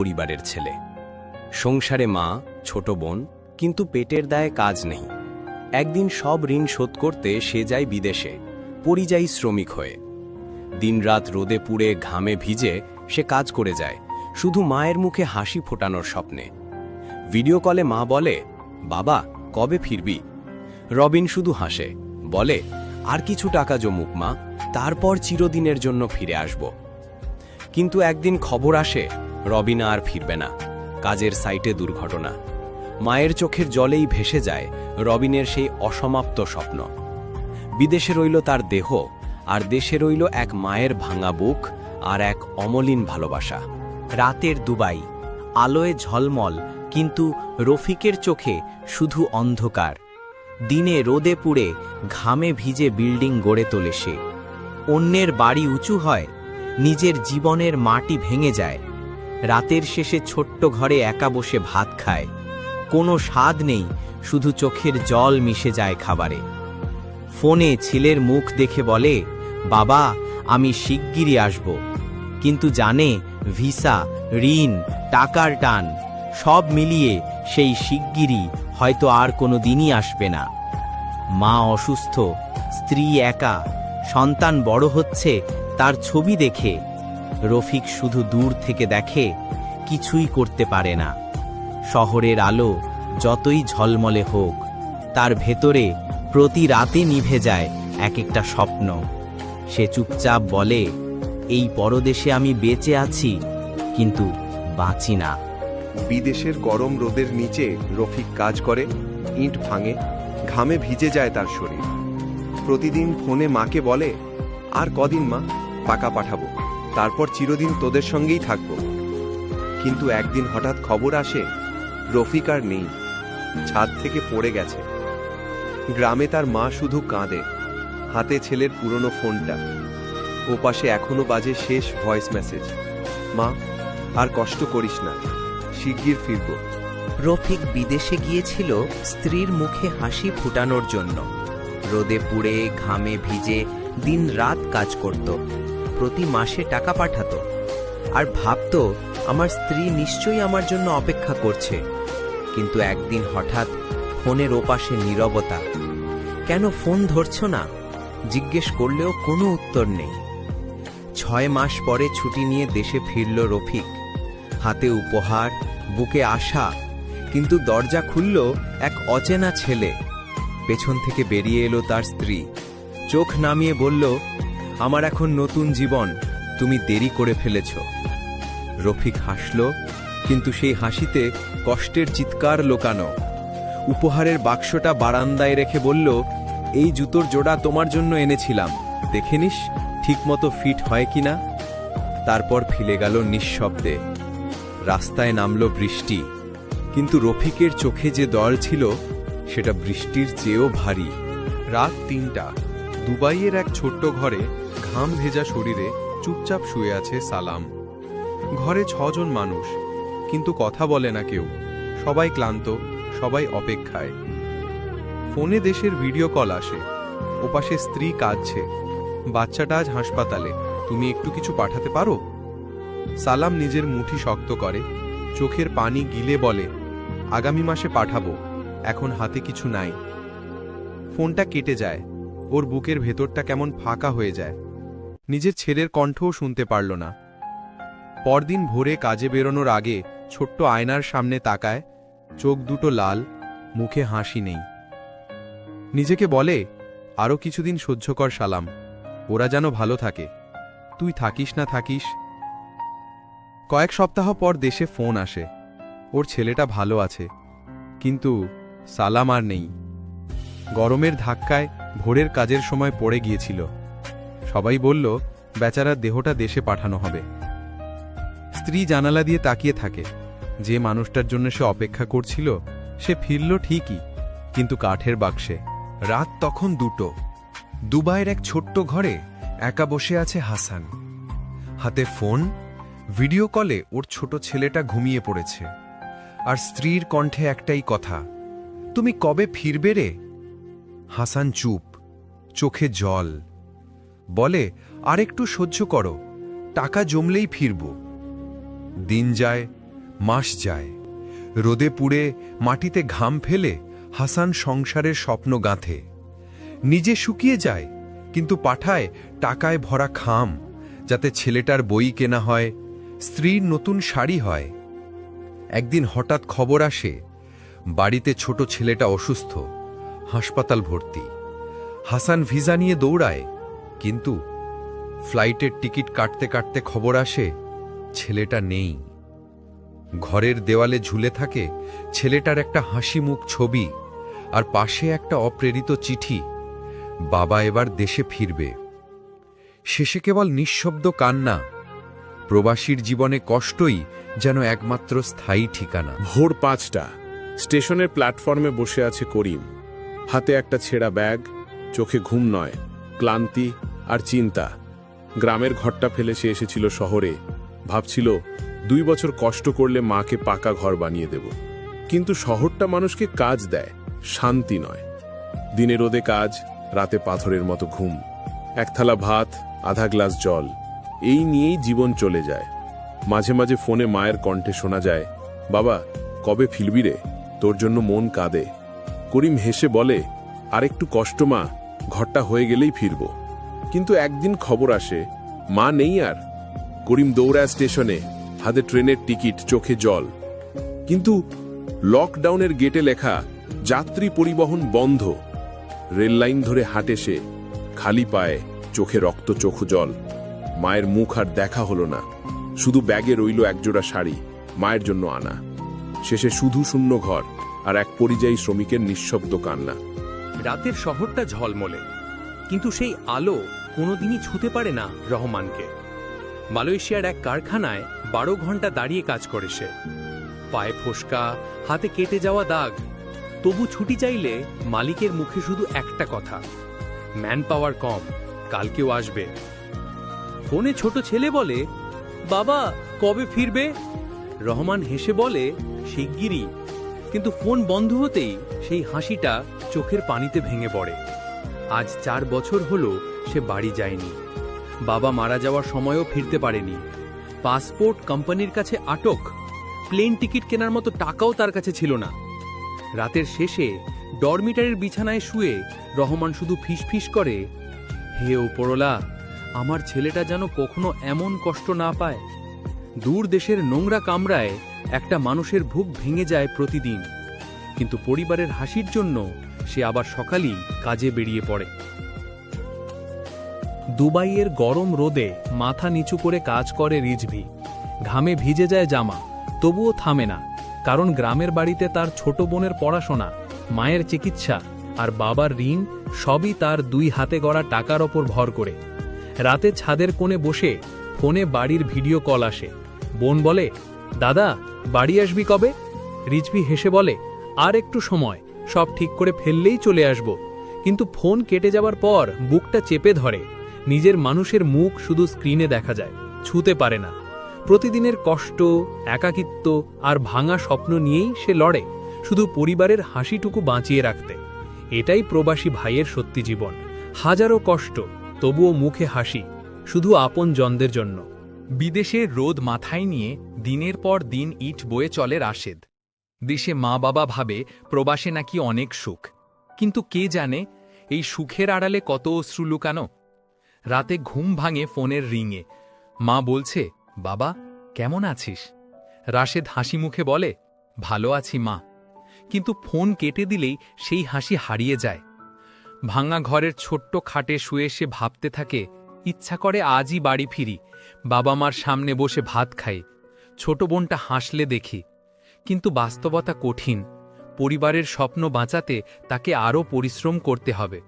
পরিবারের ছেলে। সংসারে মা, ছোট বোন, কিন্তু পেটের দায়ে কাজ নেই। একদিন সব ঋণ শোধ করতে সে যায় বিদেশে, পরিযায়ী শ্রমিক হয়ে। দিনরাত রোদে পুড়ে ঘামে ভিজে সে কাজ করে যায়, শুধু মায়ের মুখে হাসি ফোটানোর স্বপ্নে। ভিডিও কলে মা বলে, বাবা, কবে ফিরবি? রবিন শুধু হাসে, বলে, আর কিছু টাকা জমুক মা, তারপর চিরদিনের জন্য ফিরে আসব। কিন্তু একদিন খবর আসে রবিনা আর ফিরবে না। কাজের সাইটে দুর্ঘটনা। মায়ের চোখের জলেই ভেসে যায় রবিনের সেই অসমাপ্ত স্বপ্ন। বিদেশে রইল তার দেহ, আর দেশে রইল এক মায়ের ভাঙা বুক আর এক অমলিন ভালোবাসা। রাতের দুবাই, আলোয় ঝলমল, কিন্তু রফিকের চোখে শুধু অন্ধকার। দিনে রোদে পুড়ে ঘামে ভিজে বিল্ডিং গড়ে তোলে সে। অন্যের বাড়ি উঁচু হয়, নিজের জীবনের মাটি ভেঙে যায়। রাতের শেষে ছোট্ট ঘরে একা বসে ভাত খায়। কোনো স্বাদ নেই, শুধু চোখের জল মিশে যায় খাবারে। ফোনে ছেলের মুখ দেখে বলে, বাবা, আমি শিগগিরই আসব। কিন্তু জানে ভিসা, ঋণ, টাকার টান, সব মিলিয়ে সেই শিগগিরই হয়তো আর কোনো দিনই আসবে না। মা অসুস্থ, স্ত্রী একা, সন্তান বড় হচ্ছে, তার ছবি দেখে রফিক শুধু দূর থেকে দেখে কিছুই করতে পারে না। শহরের আলো যতই ঝলমলে হোক, তার ভেতরে প্রতি রাতে নিভে যায় এক একটা স্বপ্ন। সে চুপচাপ বলে, এই পরদেশে আমি বেঁচে আছি, কিন্তু বাঁচি না। বিদেশের গরম রোদের নিচে রফিক কাজ করে, ইট ভাঙে, ঘামে ভিজে যায় তার শরীর। প্রতিদিন ফোনে মাকে বলে, আর কদিন মা টাকা পাঠাবো। তারপর চিরদিন তোদের সঙ্গেই থাকব। কিন্তু একদিন হঠাৎ খবর আসে, রফিক আর নেই, ছাদ থেকে পড়ে গেছে। গ্রামে তার মা শুধু কাঁদে, হাতে ছেলের পুরনো ফোনটা। ওপাশে এখনও বাজে শেষ ভয়েস মেসেজ। মা, আর কষ্ট করিস না, শিগগির ফিরবো। রফিক বিদেশে গিয়েছিল স্ত্রীর মুখে হাসি ফুটানোর জন্য। রোদে পুড়ে, ঘামে ভিজে দিন রাত কাজ করত। প্রতি মাসে টাকা পাঠাতো। আর ভাবতো, আমার স্ত্রী নিশ্চয়ই আমার জন্য অপেক্ষা করছে। কিন্তু একদিন হঠাৎ ফোনের ওপাশে নীরবতা। কেন ফোন ধরছো না? জিজ্ঞেস করলেও কোনো উত্তর নেই। ছয় মাস পরে ছুটি নিয়ে দেশে ফিরল রফিক। হাতে উপহার, বুকে আশা, কিন্তু দরজা খুলল এক অচেনা ছেলে। পেছন থেকে বেরিয়ে এলো তার স্ত্রী। চোখ নামিয়ে বলল আমার এখন নতুন জীবন তুমি দেরি করে ফেলেছ। রফিক হাসল, কিন্তু সেই হাসিতে কষ্টের চিৎকার লোকানো। উপহারের বাক্সটা বারান্দায় রেখে বলল, এই জুতোর জোড়া তোমার জন্য এনেছিলাম। দেখে নিস, ঠিকমতো ফিট হয় কিনা? তারপর ফিলে গেল নিঃশব্দে। রাস্তায় নামল বৃষ্টি। কিন্তু রফিকের চোখে যে দল ছিল, সেটা বৃষ্টির চেয়েও ভারী। রাত তিনটা। দুবাইয়ের এক ছোট্ট ঘরে ঘাম ভেজা শরীরে চুপচাপ শুয়ে আছে সালাম। ঘরে ছজন মানুষ, কিন্তু কথা বলে না কেউ। সবাই ক্লান্ত, সবাই অপেক্ষায়। ফোনে দেশের ভিডিও কল আসে। ওপাশে স্ত্রী কাঁদছে। বাচ্চাটা আজ হাসপাতালে। তুমি একটু কিছু পাঠাতে পারো? সালাম নিজের মুঠি শক্ত করে। চোখের পানি গিলে বলে, আগামী মাসে পাঠাবো। এখন হাতে কিছু নাই। ফোনটা কেটে যায়। ওর বুকের ভেতরটা কেমন ফাঁকা হয়ে যায়। নিজের ছেলের কণ্ঠও শুনতে পারল না। পরদিন ভোরে কাজে বেরোনোর আগে ছোট্ট আয়নার সামনে তাকায়, চোখ দুটো লাল, মুখে হাসি নেই। নিজেকে বলে আরও কিছুদিন সহ্য কর সালাম, ওরা যেন ভালো থাকে, তুই থাকিস না থাকিস। কয়েক সপ্তাহ পর দেশে ফোন আসে, ওর ছেলেটা ভালো আছে, কিন্তু সালাম আর নেই। গরমের ধাক্কায় ভোরের কাজের সময় পড়ে গিয়েছিল। সবাই বলল, বেচারার দেহটা দেশে পাঠানো হবে। স্ত্রী জানালা দিয়ে তাকিয়ে থাকে। যে মানুষটার জন্য সে অপেক্ষা করছিল, সে ফিরল ঠিকই, কিন্তু কাঠের বাক্সে, রাত তখন দুটো। দুবাইয়ের এক ছোট্ট ঘরে একা বসে আছে হাসান। হাতে ফোন, ভিডিও কলে ওর ছোট ছেলেটা ঘুমিয়ে পড়েছে। আর স্ত্রীর কণ্ঠে একটাই কথা, তুমি কবে ফিরবে রে? হাসান চুপ, চোখে জল। বলে আর একটু সহ্য করো, টাকা জমলেই ফিরব। দিন যায়, মাস যায়। রোদে পুড়ে মাটিতে ঘাম ফেলে হাসান সংসারের স্বপ্ন গাঁথে। নিজে শুকিয়ে যায়, কিন্তু পাঠায় টাকায় ভরা খাম, যাতে ছেলেটার বই কেনা হয়, স্ত্রীর নতুন শাড়ি হয়। একদিন হঠাৎ খবর আসে, বাড়িতে ছোট ছেলেটা অসুস্থ, হাসপাতাল ভর্তি। হাসান ভিসা নিয়ে দৌড়ায় কিন্তু ফ্লাইটের টিকিট কাটতে কাটতে খবর আসে, ছেলেটা নেই। ঘরের দেওয়ালে ঝুলে থাকে ছেলেটার একটা হাসি মুখ ছবি আর পাশে একটা অপ্রেরিত চিঠি, বাবা এবার দেশে ফিরবে। শেষে কেবল নিঃশব্দ কান্না, প্রবাসীর জীবনে কষ্টই যেন একমাত্র স্থায়ী ঠিকানা। ভোর পাঁচটা, স্টেশনের প্ল্যাটফর্মে বসে আছে করিম। হাতে একটা ছেঁড়া ব্যাগ, চোখে ঘুম নয়, ক্লান্তি আর চিন্তা। গ্রামের ঘরটা ফেলে সে এসেছিল শহরে। ভাবছিল, দুই বছর কষ্ট করলে মাকে পাকা ঘর বানিয়ে দেব। কিন্তু শহরটা মানুষকে কাজ দেয়, শান্তি নয়। দিনে রোদে কাজ, রাতে পাথরের মতো ঘুম। এক থালা ভাত, আধা গ্লাস জল। এই নিয়েই জীবন চলে যায়। মাঝে মাঝে ফোনে মায়ের কণ্ঠে শোনা যায়, বাবা, কবে ফিরবি রে? তোর জন্য মন কাঁদে। করিম হেসে বলে আর একটু কষ্ট মা, ঘরটা হয়ে গেলেই ফিরব। কিন্তু একদিন খবর আসে, মা নেই আর। করিম দৌড়ায় স্টেশনে, হাতে ট্রেনের টিকিট, চোখে জল। কিন্তু লকডাউনের গেটে লেখা, যাত্রী পরিবহন বন্ধ। রেল লাইন ধরে হাঁটে সে, খালি পায়ে, চোখে রক্ত, চোখ জল। মায়ের মুখ আর দেখা হলো না। শুধু ব্যাগে রইল একজোড়া শাড়ি, মায়ের জন্য আনা। শেষে শুধু শূন্য ঘর আর এক পরিযায়ী শ্রমিকের নিঃশব্দ কান্না। রাতের শহরটা ঝলমলে। কিন্তু সেই আলো কোনোদিনই ছুতে পারে না রহমানকে। মালয়েশিয়ার এক কারখানায় বারো ঘণ্টা দাঁড়িয়ে কাজ করে সে। পায়ে ফোসকা, হাতে কেটে যাওয়া দাগ। তবু ছুটি চাইলে মালিকের মুখে শুধু একটা কথা ম্যান পাওয়ার কম কালকেও আসবে। ফোনে ছোট ছেলে বলে, বাবা, কবে ফিরবে? রহমান হেসে বলে, শিগগিরই। কিন্তু ফোন বন্ধ হতেই সেই হাসিটা চোখের পানিতে ভেঙে পড়ে। আজ চার বছর হলো সে বাড়ি যায়নি। বাবা মারা যাওয়ার সময়ও ফিরতে পারেনি। পাসপোর্ট কোম্পানির কাছে আটক, প্লেন টিকিট কেনার মতো টাকাও তার কাছে ছিল না। রাতের শেষে ডরমিটারের বিছানায় শুয়ে রহমান শুধু ফিসফিস করে, হে ওপরলা আমার ছেলেটা যেন কখনো এমন কষ্ট না পায়। দূর দেশের নোংরা কামরায় একটা মানুষের ভুক ভেঙে যায় প্রতিদিন। কিন্তু পরিবারের হাসির জন্য সে আবার সকালেই কাজে বেরিয়ে পড়ে। দুবাইয়ের গরম রোদে মাথা নিচু করে কাজ করে রিজভি। ঘামে ভিজে যায় জামা, তবুও থামে না, কারণ গ্রামের বাড়িতে তার ছোট বোনের পড়াশোনা, মায়ের চিকিৎসা আর বাবার ঋণ সবই তার দুই হাতে গড়া টাকার ওপর ভর করে। রাতে ছাদের কোণে বসে ফোনে বাড়ির ভিডিও কল আসে। বোন বলে, দাদা, বাড়ি আসবি কবে? রিজভি হেসে বলে, আর একটু সময় সব ঠিক করে ফেললেই চলে আসব। কিন্তু ফোন কেটে যাবার পর বুকটা চেপে ধরে। নিজের মানুষের মুখ শুধু স্ক্রিনে দেখা যায়, ছুতে পারে না। প্রতিদিনের কষ্ট, একাকিত্ব আর ভাঙা স্বপ্ন নিয়েই সে লড়ে, শুধু পরিবারের হাসিটুকু বাঁচিয়ে রাখতে। এটাই প্রবাসী ভাইয়ের সত্যি জীবন। হাজারো কষ্ট, তবুও মুখে হাসি, শুধু আপন জনদের জন্য। বিদেশের রোদ মাথায় নিয়ে দিনের পর দিন ইট বয়ে চলে রাশেদ। দেশে মা বাবা ভাবে প্রবাসে নাকি অনেক সুখ। কিন্তু কে জানে এই সুখের আড়ালে কত অশ্রু লুকানো? রাতে ঘুম ভাঙে ফোনের রিংয়ে মা বলছে, বাবা, কেমন আছিস? রাশেদ হাসি মুখে বলে, ভালো আছি মা। কিন্তু ফোন কেটে দিলেই সেই হাসি হারিয়ে যায়। ভাঙা ঘরের ছোট্ট খাটে শুয়ে সে ভাবতে থাকে, ইচ্ছা করে আজই বাড়ি ফিরি। বাবা মার সামনে বসে ভাত খাই। ছোট বোনটা হাসলে দেখি। কিন্তু বাস্তবতা কঠিন। পরিবারের স্বপ্ন বাঁচাতে তাকে আরও পরিশ্রম করতে হবে।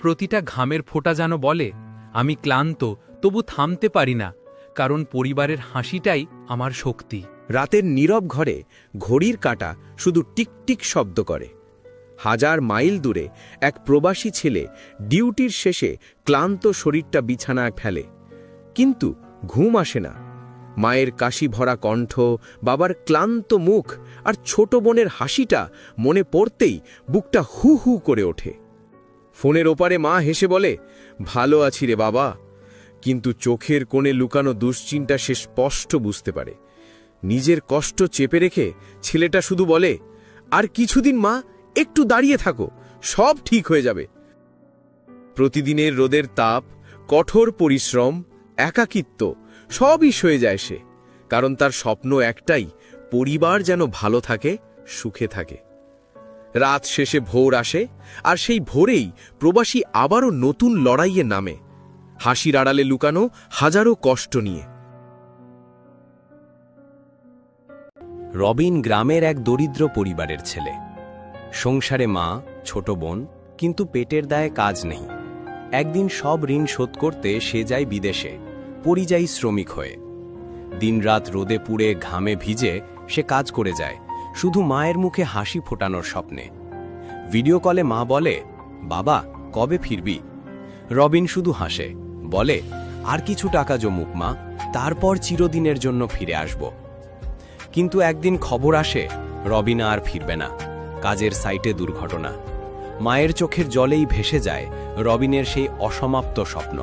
প্রতিটা ঘামের ফোঁটা যেন বলে, আমি ক্লান্ত, তবু থামতে পারি না, কারণ পরিবারের হাসিটাই আমার শক্তি। রাতের নীরব ঘরে ঘড়ির কাঁটা শুধু টিকটিক শব্দ করে। হাজার মাইল দূরে এক প্রবাসী ছেলে ডিউটির শেষে ক্লান্ত শরীরটা বিছানায় ফেলে। কিন্তু ঘুম আসে না। মায়ের কাশি ভরা কণ্ঠ, বাবার ক্লান্ত মুখ আর ছোট বোনের হাসিটা মনে পড়তেই বুকটা হু হু করে ওঠে। ফোনের ওপারে মা হেসে বলে, ভালো আছি রে বাবা। কিন্তু চোখের কোণে লুকানো দুশ্চিন্তা সে স্পষ্ট বুঝতে পারে। নিজের কষ্ট চেপে রেখে ছেলেটা শুধু বলে, আর কিছুদিন মা, একটু দাঁড়িয়ে থাকো, সব ঠিক হয়ে যাবে। প্রতিদিনের রোদের তাপ, কঠোর পরিশ্রম, একাকিত্ব সবই সয়ে যায় সে, কারণ তার স্বপ্ন একটাই, পরিবার যেন ভালো থাকে, সুখে থাকে। রাত শেষে ভোর আসে, আর সেই ভোরেই প্রবাসী আবারও নতুন লড়াইয়ে নামে। হাসির আড়ালে লুকানো হাজারো কষ্ট নিয়ে। রবিন গ্রামের এক দরিদ্র পরিবারের ছেলে। সংসারে মা, ছোট বোন, কিন্তু পেটের দায়ে কাজ নেই। একদিন সব ঋণ শোধ করতে সে যায় বিদেশে। পরিযায়ী শ্রমিক হয়ে। দিনরাত রোদে পুড়ে ঘামে ভিজে সে কাজ করে যায়, শুধু মায়ের মুখে হাসি ফোটানোর স্বপ্নে। ভিডিও কলে মা বলে, বাবা, কবে ফিরবি? রবিন শুধু হাসে, বলে, আর কিছু টাকা জমুক মা, তারপর চিরদিনের জন্য ফিরে আসব। কিন্তু একদিন খবর আসে, রবিনা আর ফিরবে না। কাজের সাইটে দুর্ঘটনা। মায়ের চোখের জলেই ভেসে যায় রবিনের সেই অসমাপ্ত স্বপ্ন।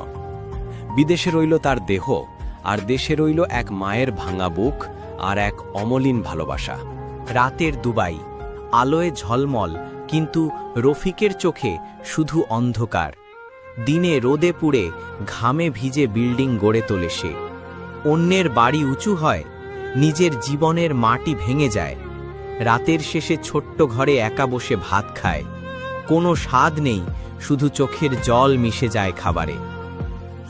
বিদেশে রইল তার দেহ, আর দেশে রইল এক মায়ের ভাঙা বুক আর এক অমলিন ভালোবাসা। রাতের দুবাই, আলোয় ঝলমল, কিন্তু রফিকের চোখে শুধু অন্ধকার। দিনে রোদে পুড়ে ঘামে ভিজে বিল্ডিং গড়ে তোলে সে। অন্যের বাড়ি উঁচু হয়, নিজের জীবনের মাটি ভেঙে যায়। রাতের শেষে ছোট্ট ঘরে একা বসে ভাত খায়। কোনো স্বাদ নেই, শুধু চোখের জল মিশে যায় খাবারে।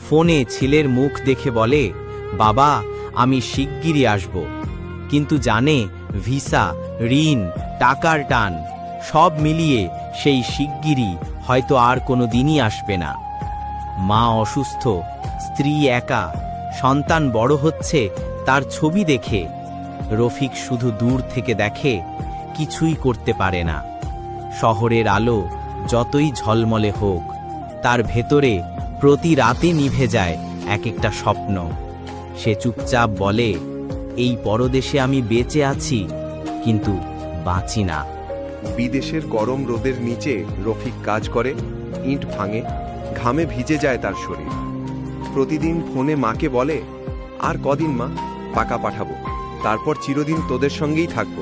ফোনে ছেলের মুখ দেখে বলে, বাবা, আমি শিগগিরই আসব। কিন্তু জানে ভিসা, ঋণ, টাকার টান, সব মিলিয়ে সেই শিগগিরই হয়তো আর কোনো দিনই আসবে না। মা অসুস্থ, স্ত্রী একা, সন্তান বড় হচ্ছে তার ছবি দেখে। রফিক শুধু দূর থেকে দেখে, কিছুই করতে পারে না। শহরের আলো যতই ঝলমলে হোক, তার ভেতরে প্রতি রাতে নিভে যায় এক একটা স্বপ্ন। সে চুপচাপ বলে, এই পরদেশে আমি বেঁচে আছি, কিন্তু বাঁচি না। বিদেশের গরম রোদের নিচে রফিক কাজ করে, ইট ভাঙে, ঘামে ভিজে যায় তার শরীর। প্রতিদিন ফোনে মাকে বলে, আর কদিন মা টাকা পাঠাবো। তারপর চিরদিন তোদের সঙ্গেই থাকব।